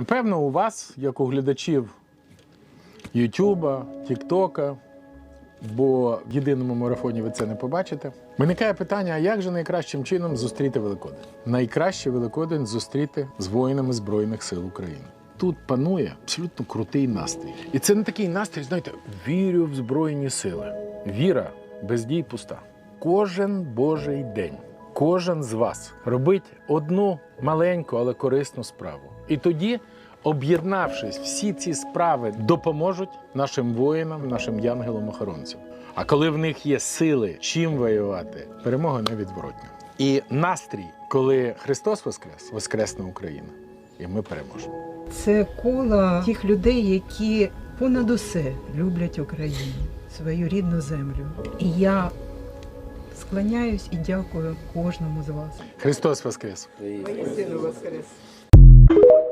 Напевно, у вас, як у глядачів Ютуба, Тіктока, бо в єдиному марафоні ви це не побачите. Виникає питання: а як же найкращим чином зустріти Великодень? Найкраще Великодень зустріти з воїнами Збройних сил України. Тут панує абсолютно крутий настрій. І це не такий настрій, знаєте, вірю в Збройні сили. Віра без дій пуста. Кожен божий день, кожен з вас робить одну маленьку, але корисну справу. І тоді, об'єднавшись, всі ці справи допоможуть нашим воїнам, нашим янголам-охоронцям. А коли в них є сили, чим воювати, перемога невідворотня. І настрій, коли Христос Воскрес, Воскресна Україна, і ми переможемо. Це коло тих людей, які понад усе люблять Україну, свою рідну землю. І я склоняюсь і дякую кожному з вас. Христос Воскрес! Воскрес! you.